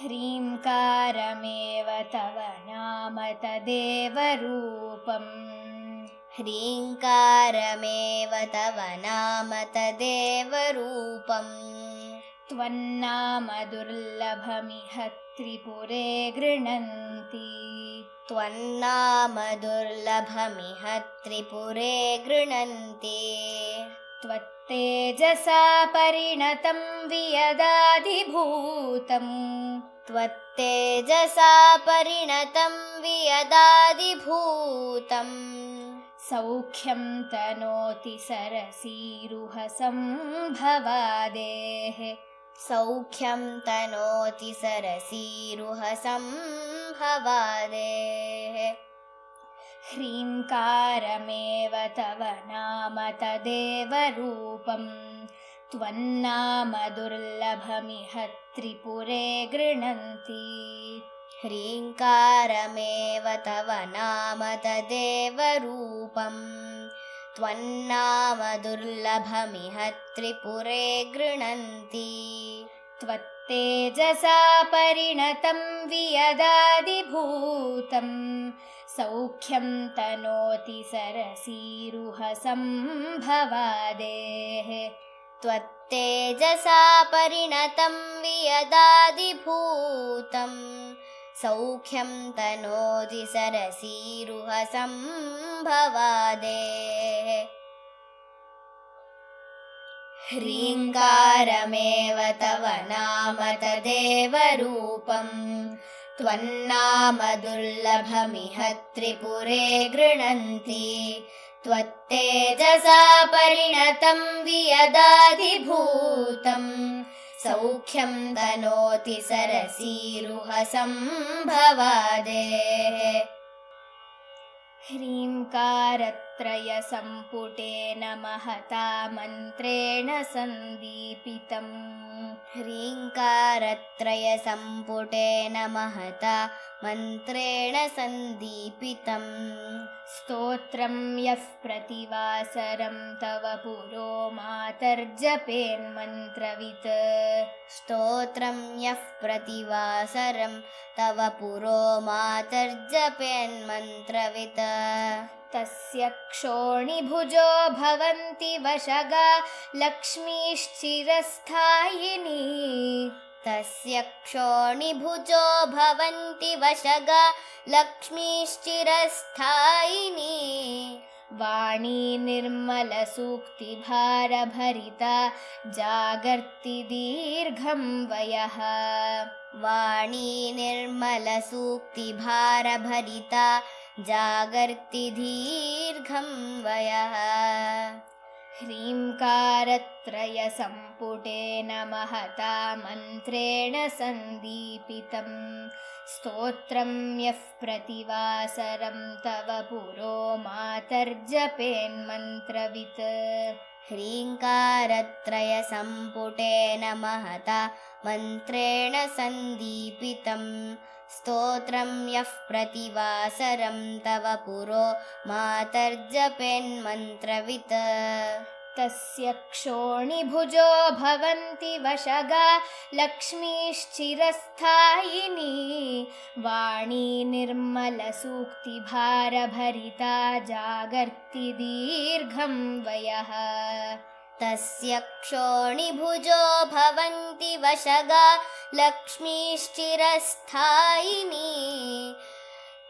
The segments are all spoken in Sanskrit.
ह्रीङ्कारमेव तव नाम तदेव रूपम् ह्रीङ्कारमेव तव नाम तदेव रूपम् त्वन्नाम दुर्लभमिह त्रिपुरे गृह्णन्ति त्वन्नाम दुर्लभमिह त्रिपुरे गृह्णन्ति त्वत्तेजसा परिणतं वियदादिभूतम् त्वत्तेजसा परिणतं वियदादिभूतम् सौख्यं तनोति सरसीरुहसम्भवादेः सौख्यं तनोति सरसीरुहसम्भवादेः ह्रीङ्कारमेव तव नाम तदेव रूपम् त्वन्नाम दुर्लभमिह त्रिपुरे गृह्णन्ति। ह्रीङ्कारमेव तव नाम तदेव रूपम् त्वन्नाम दुर्लभमिह त्रिपुरे गृह्णन्ति। त्वत्तेजसा परिणतं वियदादिभूतम् सौख्यं तनोति सरसीरुहसम्भवादेः त्वत्तेजसा परिणतं वियदादिभूतम् सौख्यं तनोति सरसीरुहसम्भवादेः ह्रीङ्कारमेव तव नाम तदेव रूपम् त्वन्नाम दुर्लभमिह त्रिपुरे गृह्णन्ति त्वत्तेजसा परिणतं वियदाधिभूतम् सौख्यं तनोति सरसीरुहसम्भवादेः ह्रीङ्कारत्रयसम्पुटेन महता मन्त्रेण सन्दीपितम्। ह्रीङ्कारत्रयसम्पुटेन महता मन्त्रेण सन्दीपितम्। स्तोत्रं यः प्रतिवासरं तव पुरो मातर्जपेन्मन्त्रवित् स्तोत्रं यः प्रतिवासरं तव पुरो मातर्जपेन्मन्त्रवित्। तस्य क्षोणिभुजो भवन्ति वशगा लक्ष्मीश्चिरस्थायिनी। तस्य क्षोणिभुजो भवन्ति वशगा लक्ष्मीश्चिरस्थायिनी वाणी निर्मलसूक्तिभारभरिता जागर्ति दीर्घं वयः। वाणी निर्मलसूक्तिभारभरिता जागर्ति दीर्घं वयः ह्रीङ्कारत्रयसम्पुटेन महता मन्त्रेण सन्दीपितम् स्तोत्रं यः प्रतिवासरं तव पुरो मातर्जपेन्मन्त्रवित्। ह्रीङ्कारत्रयसम्पुटेन महता मन्त्रेण सन्दीपितम् स्तोत्रं यः प्रतिवासरं तव पुरो मातर्जपेन्मन्त्रवित्। तस्य क्षोणिभुजो भवन्ति वशगा लक्ष्मीश्चिरस्थायिनी। वाणी निर्मलसूक्तिभारभरिता जागर्ति दीर्घं वयः तस्य क्षोणिभुजो भवन्ति वशगा लक्ष्मीश्चिरस्थायिनी।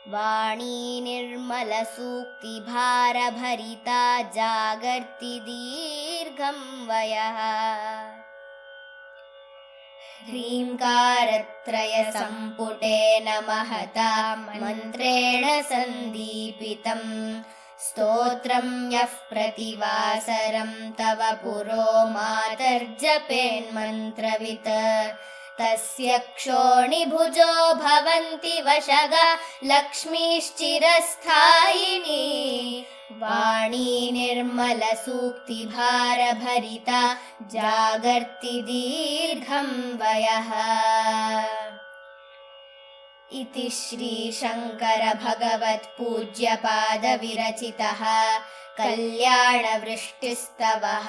वाणी निर्मलसूक्तिभारभरिता जागर्ति दीर्घं वयः। ह्रीङ्कारत्रयसम्पुटेन महता मन्त्रेण सन्दीपितम् स्तोत्रं यः प्रतिवासरं तव पुरो मातर्जपेन्मन्त्रवित्। तस्य क्षोणिभुजो भवन्ति वशगा लक्ष्मीश्चिरस्थायिनी। वाणी निर्मलसूक्तिभारभरिता जागर्ति दीर्घं वयः इति श्रीशङ्करभगवत्पूज्यपादविरचितः कल्याणवृष्टिस्तवः